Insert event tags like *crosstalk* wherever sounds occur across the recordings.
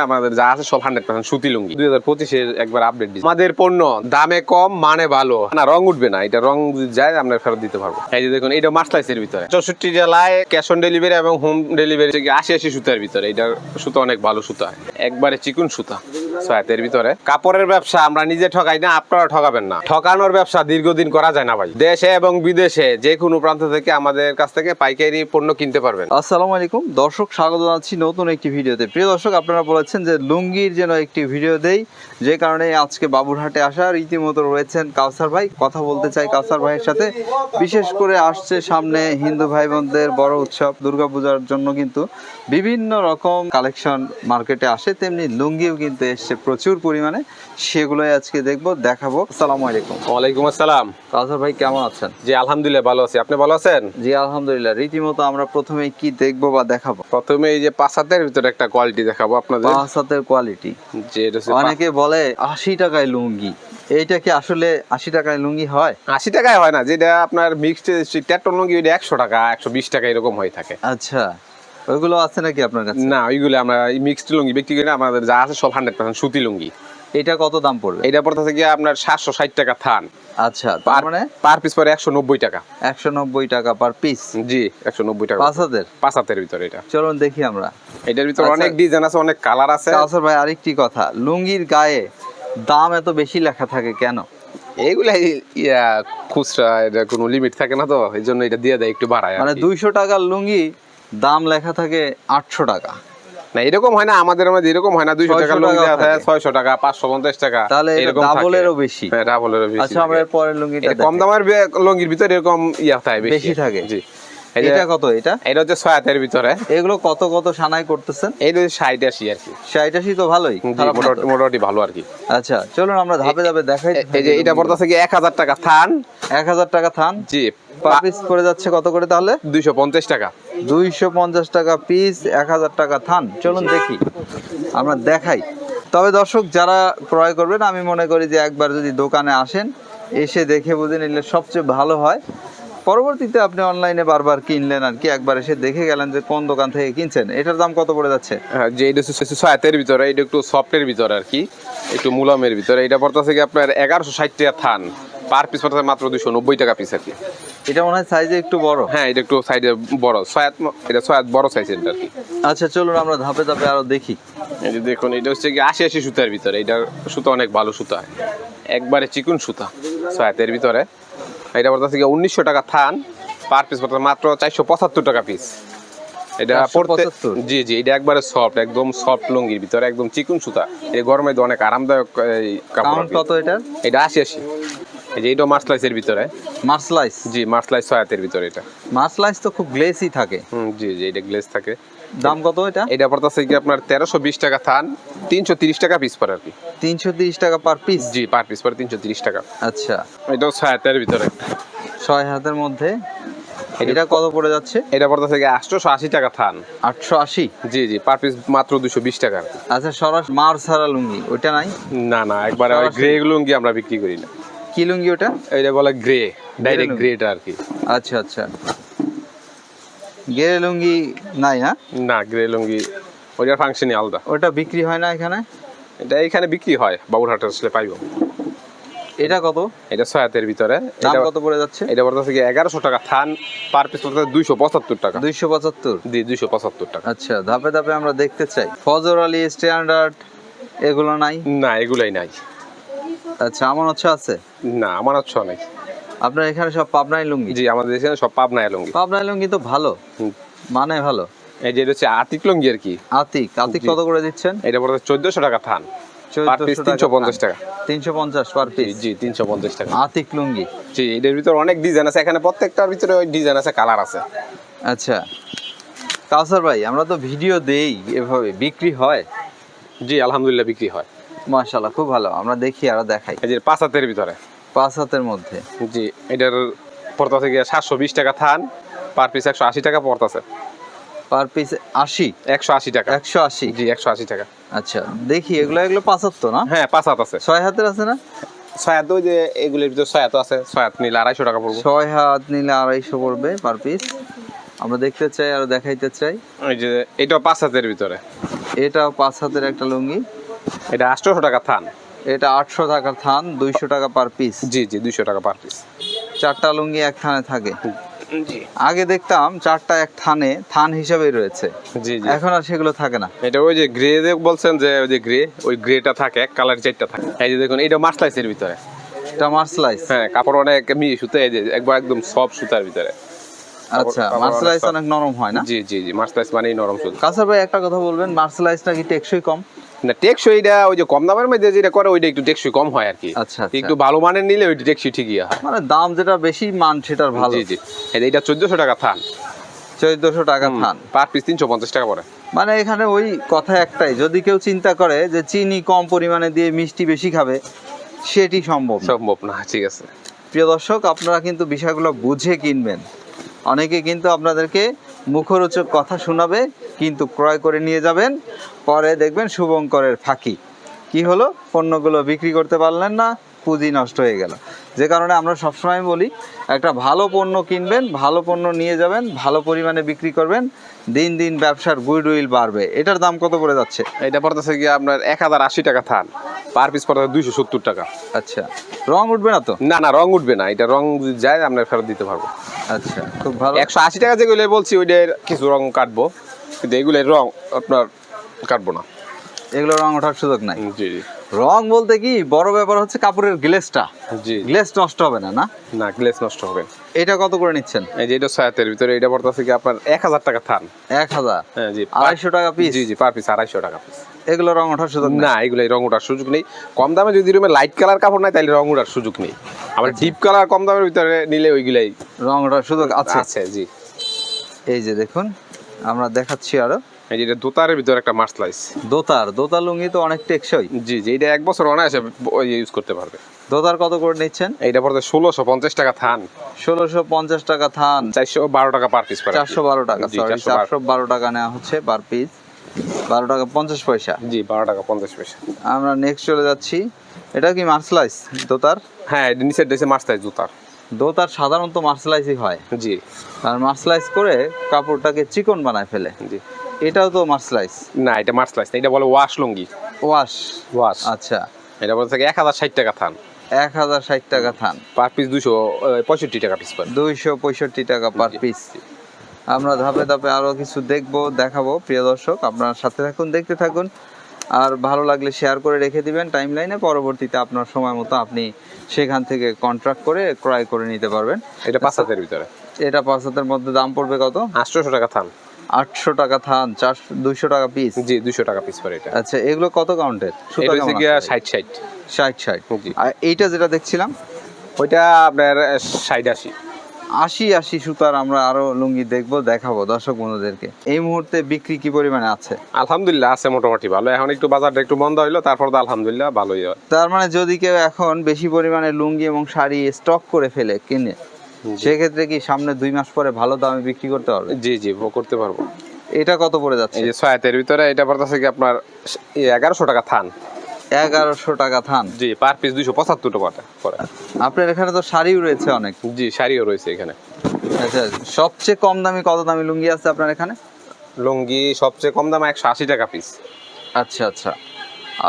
আমাদের যা আছে সব হান্ড্রেড পার্সেন্ট সুতি লুঙ্গি। দুই হাজার পঁচিশের একবার আপডেট দিচ্ছি। আমাদের পণ্য দামে কম মানে ভালো। না, রং উঠবে না। এটা রং যায়, আমরা ফেরত দিতে পারব। এই যে দেখুন এটা মাসলাইসের ভিতরে। চৌষট্টি জেলায় ক্যাশ অন ডেলিভারি এবং হোম ডেলিভারি আশি আশি সুতার ভিতরে। এটা সুতা অনেক ভালো সুতা। একবারে চিকুন সুতা। সয়াতের ভিতরে। কাপড়ের ব্যবসা আমরা নিজে ঠকাই না, আপনারা ঠকাবেন না। ঠকানোর ব্যবসা দীর্ঘদিন করা যায় না ভাই। দেশে এবং বিদেশে যে কোনো প্রান্ত থেকে আমাদের কাছ থেকে পাইকারি পণ্য কিনতে পারবেন। আসসালামু আলাইকুম। দর্শক, স্বাগত জানাচ্ছি নতুন একটি ভিডিওতে। প্রিয় দর্শক, আপনারা বলেছেন যে লুঙ্গির যেন একটি ভিডিও দেই, যে কারণে আজকে বাবুরহাটে আসা রীতিমতো রয়েছেন কাউসার ভাই। কথা বলতে চাই কাউসার ভাইয়ের সাথে। বিশেষ করে আসছে সামনে হিন্দু ভাই বোনদের বড় উৎসব, দুর্গাপূজার জন্য কিন্তু বিভিন্ন রকম কালেকশন মার্কেটে আসে, তেমনি লুঙ্গিও কিন্তু এসছে। প্রচুর পরিমাণে সেগুলোই আজকে দেখব দেখাবো। আসসালামু আলাইকুম। ওয়ালাইকুম আসসালাম। কাউসার ভাই কেমন আছেন? জি আলহামদুলিল্লাহ ভালো আছি। আপনি ভালো আছেন? জি আলহামদুলিল্লাহ। রীতিমতো আমরা প্রথমে কি দেখব বা দেখাবো? প্রথমে এই যে পাঁচ ভিতরে একটা কোয়ালিটি দেখাবো আপনাদের। পাঁচ কোয়ালিটি যে অনেকে বলে আশি টাকায় লুঙ্গি। এইটা কি আসলে আশি টাকায় লুঙ্গি হয়? আশি টাকায় হয় না যেটা আপনার মিক্সড ট্যাটন লুঙ্গি ওইটা একশো টাকা একশো বিশ টাকা এরকম হয়ে থাকে। আচ্ছা। ওইগুলো আছে নাকি আপনার কাছে? না ওইগুলো আমরা মিক্সড লুঙ্গি বিক্রি করি না, আমাদের যা আছে সব হান্ড্রেড পার্সেন্ট সুতি লুঙ্গি। এটা কত দাম পড়বে? এইটা পড়তে থেকে আপনার সাতশো ষাট টাকা থান। আচ্ছা তার মানে? পার পিস পরে একশো নব্বই টাকা। একশো নব্বই টাকা পার পিস জি একশো নব্বই টাকা। পাঁচ পাঁচ হাতের ভিতরে এটা। চলুন দেখি আমরা। এটার ভিতরে আচ্ছা। অনেক ডিজাইন আছে অনেক কালার আছে। কাউসার ভাই আরেকটি কথা। লুঙ্গির গায়ে দাম এত বেশি লেখা থাকে কেন? এইগুলা ইয়া খুচরা এটা কোনো লিমিট থাকে না তো এই জন্য এটা দিয়ে দেয় একটু বাড়ায় মানে দুইশো টাকার লুঙ্গি দাম লেখা থাকে আটশো টাকা। না এরকম হয় না আমাদের মধ্যে এরকম হয় না দুইশো টাকা লুঙ্গি দেওয়া থাকে। ছয়শো টাকা পাঁচশো পঞ্চাশ টাকা তাহলে এরকম ডাবলেরও বেশি। হ্যাঁ ডাবলেরও বেশি আচ্ছা আমরা পরের লুঙ্গিটা কম দামের লুঙ্গির ভিতরে এরকম ইয়া থাকে বেশি। থাকে। জি। এটা কত এটা? এটা হচ্ছে ছয় হাতের ভিতরে। এগুলো কত কত সানাই করতেছেন? এইটা হচ্ছে ষাট আশি আর কি। ষাট আশি তো ভালোই মোটামুটি ভালো আর কি। আচ্ছা চলুন আমরা ধাপে ধাপে দেখাই। এই যে এটা পড়তেছে কি এক হাজার টাকা থান। এক হাজার টাকা থান? জি। পার পিস করে যাচ্ছে কত করে তাহলে? দুইশো পঞ্চাশ টাকা। দুইশো পঞ্চাশ টাকা পিস এক হাজার টাকা থান। চলুন দেখি আমরা দেখাই। তবে দর্শক যারা ক্রয় করবেন আমি মনে করি যে একবার যদি দোকানে আসেন এসে দেখে বুঝে নিলে সবচেয়ে ভালো হয়। পরবর্তীতে আপনি অনলাইনে বারবার কিনলেন আর কি একবার এসে দেখে গেলেন যে কোন দোকান থেকে কিনছেন। এটার দাম কত পড়ে যাচ্ছে? হ্যাঁ, যে এটা হচ্ছে ভিতরে এটা একটু সফটের ভিতরে আর কি একটু মুলামের ভিতরে। এটা পড়তেছে কি আপনার এগারোশো ষাট টাকা থান। পার পিস পড়তেছে মাত্র দুশো নব্বই টাকা পিস আর কি। এটা মনে হয় সাইজে একটু বড়। হ্যাঁ এটা একটু সাইডে বড়। ম- এটা ছয় হাত বড় সাইজ এটা আর কি। আচ্ছা চলুন আমরা ধাপে ধাপে আরও দেখি। এই যে দেখুন এটা হচ্ছে কি আশি আশি সুতার ভিতরে। এটা সুতা অনেক ভালো সুতা। একবারে চিকুন সুতা ছয় হাতের ভিতরে। এটা পড়তেছে কি উনিশশো টাকা থান পার পিস মাত্র চারশো পঁচাত্তর টাকা পিস এটা পড়তে জি জি এটা একবারে সফট একদম সফট লুঙ্গির ভিতরে একদম চিকুন সুতা। এই গরমে অনেক আরামদায়ক কাপড়। কত এটার এটা আশি আশি। এই যে এটা মার্সলাইসের ভিতরে। মার্সলাইস জি মার্সলাইস ছয় হাতের ভিতরে এটা। মার্সলাইস তো খুব গ্লেসি থাকে। হুম জি জি এটা গ্লেজ থাকে। দাম কত এটা? এটা পড়তেছে কি আপনার তেরোশো বিশ টাকা থান তিনশো তিরিশ টাকা পিস পরে আর কি। তিনশো তিরিশ টাকা পার পিস জি পার পিস পরে তিনশো তিরিশ টাকা। আচ্ছা। এটাও ছয় হাতের ভিতরে। ছয় হাতের মধ্যে। এটা কত পড়ে যাচ্ছে? এটা পড়তেছে কি আটশোশো আশি টাকা থান। আটশো আশি জি জি পার পিস মাত্র দুশো বিশ টাকা আচ্ছা সরাস মার ছাড়া লুঙ্গি ওইটা নাই? না না একবারে ওই গ্রে লুঙ্গি আমরা বিক্রি করি না। কি লুঙ্গি ওটা? এটা বলে গ্রে ডাইরেক্ট। গ্রেটা আর কি আচ্ছা আচ্ছা। গেরে লুঙ্গি নাই না না গ্রে লুঙ্গি ওইটার ফাংশনই আলাদা। ওটা বিক্রি হয় না এখানে? এটা এখানে বিক্রি হয় বাবুরহাটে আসলে পাইব। এটা কত? এটা ছয় হাতের ভিতরে। দাম এটা কত পড়ে যাচ্ছে? এটা পড়তেছে কি এগারোশো টাকা থান পার পিস পড়তেছে দুইশো পঁচাত্তর টাকা। দুইশো পঁচাত্তর? জি দুইশো পঁচাত্তর টাকা। আচ্ছা ধাপে ধাপে আমরা দেখতে চাই। ফজর আলী স্ট্যান্ডার্ড এগুলো নাই? না এগুলাই নাই। আচ্ছা আমার হচ্ছে আছে? না আমার হচ্ছে নাই আপনার এখানে সব পাবনাই লুঙ্গি? জি আমাদের এখানে সব পাবনায় লুঙ্গি। পাবনাই লুঙ্গি তো ভালো। মানে ভালো। এই যে এটা হচ্ছে আতিক লুঙ্গি আর কি। আতিক আতিক। কত করে দিচ্ছেন? এটা পড়তে চোদ্দশো টাকা থান। পার পিস তিনশো পঞ্চাশ টাকা। তিনশো পঞ্চাশ পার জি পিস জি তিনশো পঞ্চাশ টাকা। আতিক লুঙ্গি। জি এটার ভিতরে অনেক ডিজাইন আছে। এখানে প্রত্যেকটার ভিতরে ওই ডিজাইন আছে কালার আছে। আচ্ছা। কাউসার ভাই আমরা তো ভিডিও দেই এভাবে। বিক্রি হয়? জি আলহামদুলিল্লাহ বিক্রি হয়। মাশাল্লাহ খুব ভালো। আমরা দেখি আর দেখাই। এই যে পাঁচ হাতের ভিতরে। পাঁচ হাতের মধ্যে। জি এটার পড়তেছে গিয়ে সাতশো বিশ টাকা থান পার পিস একশো আশি টাকা পড়তেছে। পার পিস আশি? একশো আশি টাকা। একশো আশি? জি একশো আশি টাকা। আচ্ছা দেখি এগুলো এগুলো পাঁচ হাত তো না? হ্যাঁ পাঁচ হাত আছে। ছয় হাতের আছে না? ছয় হাত ওই যে এগুলোর ভিতরে ছয় হাত আছে। ছয় হাত নিলে আড়াইশো টাকা পড়ব। ছয় হাত নিলে আড়াইশো পড়বে পার পিস আমরা দেখতে চাই আর দেখাইতে চাই। ওই যে এটা পাঁচ হাতের ভিতরে। এটা পাঁচ হাতের একটা লুঙ্গি। এটা আটশোশো টাকা থান। এটা আটশো টাকার থান দুইশো টাকা পার পিস জি জি দুইশো টাকা পার পিস চারটা লুঙ্গি এক থানে থাকে। আগে দেখতাম চারটা এক থানে থান হিসাবেই রয়েছে। জি জি। এখন আর সেগুলো থাকে না। এটা ওই যে গ্রে বলছেন যে ওই যে গ্রে ওই গ্রেটা থাকে এক কালার চারটা থাকে। এই যে দেখুন এটা মাসলাইসের ভিতরে। এটা মার্সলাইস হ্যাঁ কাপড় অনেক মিহি সুতা এই যে একবার একদম সব সুতার ভিতরে। আচ্ছা মার্সলাইস অনেক নরম হয় না? জি জি জি মাসলাইস মানেই নরম সুতা। কাসার ভাই একটা কথা বলবেন মার্সলাইস নাকি টেকসই কম? না টেকসইটা ওই যে কম দামের মধ্যে যেটা করে ওইটা একটু টেকসই কম হয় আর কি আচ্ছা, আচ্ছা। একটু ভালো মানের নিলে ওইটা টেকসই ঠিকই হয়। মানে দাম যেটা বেশি মান সেটার ভালো। জি। জি এটা চোদ্দশো টাকা থান। চোদ্দশো টাকা থান। পার পিস তিনশো পঞ্চাশ টাকা পড়ে। মানে এখানে ওই কথা একটাই যদি কেউ চিন্তা করে যে চিনি কম পরিমাণে দিয়ে মিষ্টি বেশি খাবে সেটি সম্ভব সম্ভব না ঠিক আছে। প্রিয় দর্শক আপনারা কিন্তু বিষয়গুলো বুঝে কিনবেন। অনেকে কিন্তু আপনাদেরকে মুখরোচক কথা শোনাবে কিন্তু ক্রয় করে নিয়ে যাবেন। পরে দেখবেন শুভঙ্করের ফাঁকি। কি হলো? পণ্যগুলো বিক্রি করতে পারলেন না পুঁজি নষ্ট হয়ে গেল। যে কারণে আমরা সবসময় বলি একটা ভালো পণ্য কিনবেন ভালো পণ্য নিয়ে যাবেন ভালো পরিমাণে বিক্রি করবেন দিন দিন ব্যবসার গুড উইল বাড়বে। এটার দাম কত করে যাচ্ছে? এটা পড়তেছে কি আপনার এক হাজার আশি টাকা থান। পার পিস পড়তেছে দুইশো সত্তর টাকা। আচ্ছা। রং উঠবে না তো? না না রং উঠবে না। এটা রং যদি যায় আমরা ফেরত দিতে পারব। আচ্ছা খুব ভালো। একশো আশি টাকা যেগুলো বলছি ওইটার কিছু রং কাটবো। কিন্তু এগুলোর রং আপনার কাটবো না। এগুলো রং ওঠার সুযোগ নাই। জি জি। রং বলতে কি বড় ব্যাপার হচ্ছে কাপড়ের গ্লেসটা জি। গ্লেস নষ্ট হবে না না? না গ্লেস নষ্ট হবে। এটা কত করে নিচ্ছেন? এই যে এটা সায়াতের ভিতরে এটা পড়তেছে কি আপনার এক হাজার টাকা থান। এক হাজার? হ্যাঁ জি আড়াইশো টাকা পিস জি জি পার পিস আড়াইশো টাকা পিস এগুলো রং ওঠার সুযোগ না না এগুলো রং ওঠার সুযোগ নেই। কম দামে যদি রুমে লাইট কালার কাপড় নাই তাহলে রং ওঠার সুযোগ নেই। আবার ডিপ কালার কম দামের ভিতরে নিলে ওইগুলাই রং ওঠার সুযোগ আছে। আছে জি। এই যে দেখুন আমরা দেখাচ্ছি আরও। এই যে এটা দোতারের ভিতরে একটা দোতার দোতা লুঙ্গি তো অনেক টেকসই। জি জি এটা এক বছর অনায়াসে ইউজ করতে পারবে। দোতার কত করে নিচ্ছেন? এইটা পড়তে ষোলোশো পঞ্চাশ টাকা থান। ষোলোশো পঞ্চাশ টাকা থান। চারশো বারো টাকা পার পিস চারশো বারো টাকা সরি চারশো বারো। টাকা নেওয়া হচ্ছে পার পিস বারো টাকা পঞ্চাশ পয়সা। জি বারো টাকা পঞ্চাশ পয়সা। আমরা নেক্সট চলে যাচ্ছি। এটা কি মার্সলাইস দোতার? হ্যাঁ নিচের মার্সলাইস দোতার সাধারণত মার্সলাইসই হয়। জি। আর মার্সলাইজ করে কাপড়টাকে চিকন বানায় ফেলে। জি। এটাও তো মার্সলাইজ না এটা মার্সলাইস না এটা বলে ওয়াশ লুঙ্গি। ওয়াশ। ওয়াশ। আচ্ছা। এটা বলতে এক হাজার ষাট টাকা থান। এক হাজার ষাট টাকা থান। পার পিস দুশো পঁয়ষট্টি টাকা পিস পারে দুইশো পঁয়ষট্টি টাকা পার পিস আমরা ধাপে ধাপে আরও কিছু দেখব দেখাবো প্রিয় দর্শক। আপনার সাথে থাকুন দেখতে থাকুন। আর ভালো লাগলে শেয়ার করে রেখে দিবেন টাইম লাইনে পরবর্তীতে আপনার সময় মতো আপনি সেখান থেকে কন্ট্রাক্ট করে ক্রয় করে নিতে পারবেন। এটা পাঁচ হাতের ভিতরে? এটা পাঁচ হাতের মধ্যে দাম পড়বে কত? আটশোশো টাকা থান। আটশো টাকা থান চারশো দুইশো টাকা পিস জি দুইশো টাকা পিস পারে এটা। আচ্ছা এগুলো কত কাউন্টের ষাট ষাট। ষাট ষাট। আর এইটা যেটা দেখছিলাম? ওইটা আপনার ষাট আশি। আশি আশি সুতার আমরা আরও লুঙ্গি দেখব দেখাবো দর্শক বন্ধুদেরকে। এই মুহূর্তে বিক্রি কি পরিমাণে আছে? আলহামদুলিল্লাহ আছে মোটামুটি ভালো। এখন একটু বাজারটা একটু বন্ধ হইল তারপর তো আলহামদুলিল্লাহ ভালোই হয়। তার মানে যদি কেউ এখন বেশি পরিমাণে লুঙ্গি এবং শাড়ি স্টক করে ফেলে কিনে সেক্ষেত্রে কি সামনে দুই মাস পরে ভালো দামে বিক্রি করতে পারবে? জি জি করতে পারব। এটা কত পড়ে যাচ্ছে? এই যে ছয়াতের ভিতরে এটা পড়তেছে কি আপনার এগারোশো টাকা থান। এগারোশো টাকা থান। জি পার পিস দুইশো পঁচাত্তর টাকা পরে আপনার এখানে তো শাড়িও রয়েছে অনেক। জি শাড়িও রয়েছে এখানে। আচ্ছা সবচেয়ে কম দামি কত দামি লুঙ্গি আছে আপনার এখানে? লুঙ্গি সবচেয়ে কম দাম একশো আশি টাকা পিস আচ্ছা আচ্ছা।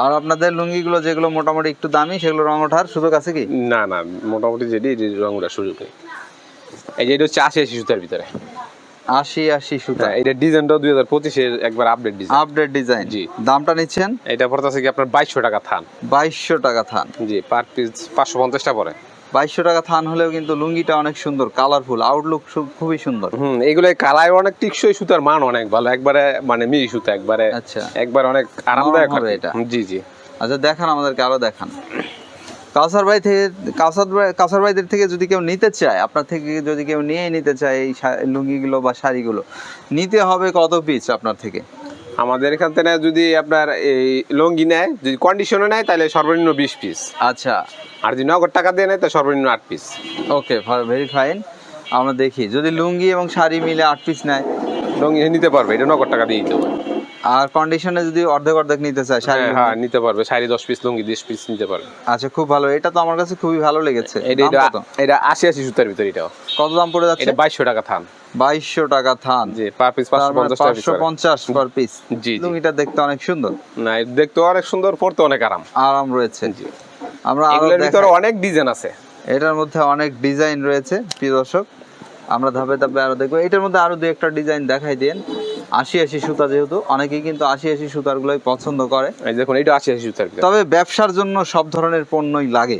আর আপনাদের লুঙ্গিগুলো যেগুলো মোটামুটি একটু দামি সেগুলো রং ওঠার সুযোগ আছে কি? না না মোটামুটি যেটি রং ওঠার সুযোগ নেই। এই যে এটা হচ্ছে আশি আশি সুতার ভিতরে। আশি আশি সুতা। হ্যাঁ, এটা ডিজাইনটা দুই হাজার পঁচিশের একবার আপডেট ডিজাইন আপডেট ডিজাইন জি। দামটা নিচ্ছেন? এটা পড়তেছে কি আপনার বাইশশো টাকা থান। বাইশশো টাকা থান। জি পার পিস পাঁচশো পঞ্চাশটা পরে বাইশশো টাকা থান হলেও কিন্তু লুঙ্গিটা অনেক সুন্দর কালারফুল আউটলুক খুবই সুন্দর। হুম এগুলো কালার অনেক টিকসই সুতার মান অনেক ভালো একবারে মানে মিহি সুতা একবারে আচ্ছা। একবার অনেক আরামদায়ক হবে এটা। জি জি। আচ্ছা দেখান আমাদেরকে আরও দেখান। কাউসার ভাই থেকে কাউসার ভাই কাউসার ভাইদের থেকে যদি কেউ নিতে চায় আপনার থেকে যদি কেউ নিয়ে নিতে চায় এই লুঙ্গিগুলো বা শাড়িগুলো নিতে হবে কত পিস আপনার থেকে? আমাদের এখান থেকে যদি আপনার এই লঙ্গি নেয় যদি কন্ডিশনে নেয় তাহলে সর্বনিম্ন বিশ পিস আচ্ছা। আর যদি নগদ টাকা দিয়ে নেয় তাহলে সর্বনিম্ন আট পিস ওকে ভেরি ফাইন আমরা দেখি যদি লুঙ্গি এবং শাড়ি মিলে আট পিস নেয়? লুঙ্গি নিতে পারবে এটা নগদ টাকা দিয়ে দিতে হবে আর কন্ডিশনে যদি অর্ধেক অর্ধেক নিতে চায় শাড়ি হ্যাঁ, হ্যাঁ নিতে পারবে। শাড়ি দশ পিস লুঙ্গি দশ পিস নিতে পারবে। আচ্ছা খুব ভালো। এটা তো আমার কাছে খুবই ভালো লেগেছে। এটা এটা কত? এটা আশি আশি সুতার ভিতরে এটাও। কত দাম পড়ে যাচ্ছে? এটা বাইশশো টাকা থান। বাইশশো টাকা থান। জি পার পিস পাঁচশো পঞ্চাশ টাকা piece পাঁচশো করে। পঞ্চাশ পার পিস জি লুঙ্গিটা দেখতে অনেক সুন্দর। না দেখতে অনেক সুন্দর পড়তে অনেক আরাম। আরাম রয়েছে। জি। আমরা এগুলোর ভিতরে অনেক ডিজাইন আছে। এটার মধ্যে অনেক ডিজাইন রয়েছে প্রিয় দর্শক। আমরা ধাপে ধাপে আরও দেখব। এটার মধ্যে আরও দু একটা ডিজাইন দেখাই দেন। আশি আশি সুতা যেহেতু অনেকেই কিন্তু আশি আশি সুতার গুলোই পছন্দ করে। এই দেখুন এটা আশি আশি সুতার তবে ব্যবসার জন্য সব ধরনের পণ্যই লাগে।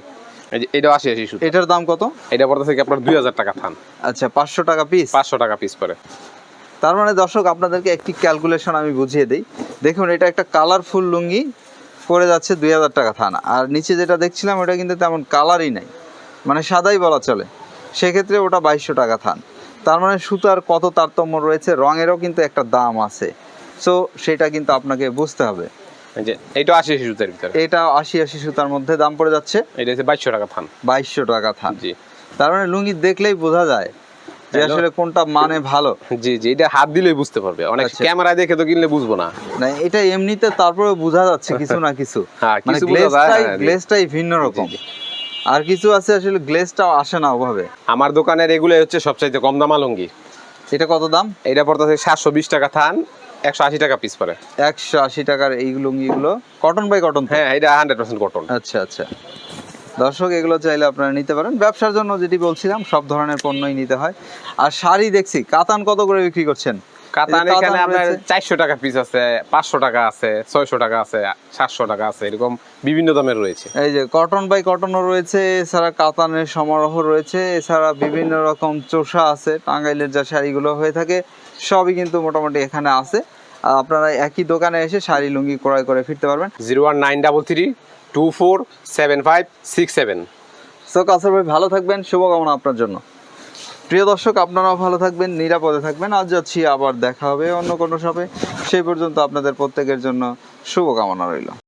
এই যে এটা আশি আশি সুতা। এটার দাম কত? এটা পড়তে থেকে আপনার দুই হাজার টাকা থান। আচ্ছা পাঁচশো টাকা পিস পাঁচশো টাকা পিস পরে তার মানে দর্শক আপনাদেরকে একটি ক্যালকুলেশন আমি বুঝিয়ে দিই। দেখুন এটা একটা কালারফুল লুঙ্গি পড়ে যাচ্ছে দুই হাজার টাকা থানা। আর নিচে যেটা দেখছিলাম ওটা কিন্তু তেমন কালারই নাই। মানে সাদাই বলা চলে। সেক্ষেত্রে ওটা বাইশশো টাকা থান। তার মানে সুতার কত তারতম্য রয়েছে? রঙেরও কিন্তু একটা দাম আছে। সো সেটা কিন্তু আপনাকে বুঝতে হবে। এটা আশি আশি সুতার ভিতরে। এটা আশি আশি সুতার মধ্যে দাম পড়ে যাচ্ছে। এটা হচ্ছে বাইশশো টাকা থান। বাইশশো টাকা থান। জি। তার মানে লুঙ্গি দেখলেই বোঝা যায় যে আসলে কোনটা মানে ভালো। জি জি এটা হাত দিলেই বুঝতে পারবে। অনেক আচ্ছা। ক্যামেরা দেখে তো কিনলে বুঝব না। না এটা এমনিতে তারপরে বোঝা যাচ্ছে কিছু না কিছু। *laughs* হ্যাঁ, মানে গ্লেজটাই হ্যাঁ, ভিন্ন রকম। আর কিছু আছে আসলে গ্লেজটাও আসে না ওভাবে। আমার দোকানের এগুলো হচ্ছে সবচাইতে কম দামা লুঙ্গি এটা কত দাম? এটা পড়তে থেকে সাতশো বিশ টাকা থান একশো আশি টাকা পিস পরে একশো আশি টাকার এই লুঙ্গিগুলো কটন বাই কটন হ্যাঁ এটা হান্ড্রেড পার্সেন্ট কটন আচ্ছা আচ্ছা। দর্শক এগুলো চাইলে আপনারা নিতে পারেন। ব্যবসার জন্য যেটি বলছিলাম সব ধরনের পণ্যই নিতে হয়। আর শাড়ি দেখছি কাতান কত করে বিক্রি করছেন? কাতান এখানে আপনার চারশো টাকা পিস আছে পাঁচশো টাকা আছে ছয়শো টাকা আছে সাতশো টাকা আছে এরকম বিভিন্ন দামের রয়েছে। এই যে কটন বাই কটনও রয়েছে এছাড়া কাতানের সমারোহ রয়েছে এছাড়া বিভিন্ন রকম চোষা আছে টাঙ্গাইলের যা শাড়িগুলো হয়ে থাকে সবই কিন্তু মোটামুটি এখানে আছে। আপনারা একই দোকানে এসে শাড়ি লুঙ্গি ক্রয় করে ফিরতে পারবেন। Zero one nine double three two four seven five six seven. So কাসার ভাই ভালো থাকবেন শুভকামনা আপনার জন্য। প্রিয় দর্শক, আপনারাও ভালো থাকবেন, নিরাপদে থাকবেন। আজ যাচ্ছি, আবার দেখা হবে অন্য কোনো শপে সেই পর্যন্ত আপনাদের প্রত্যেকের জন্য শুভকামনা রইল।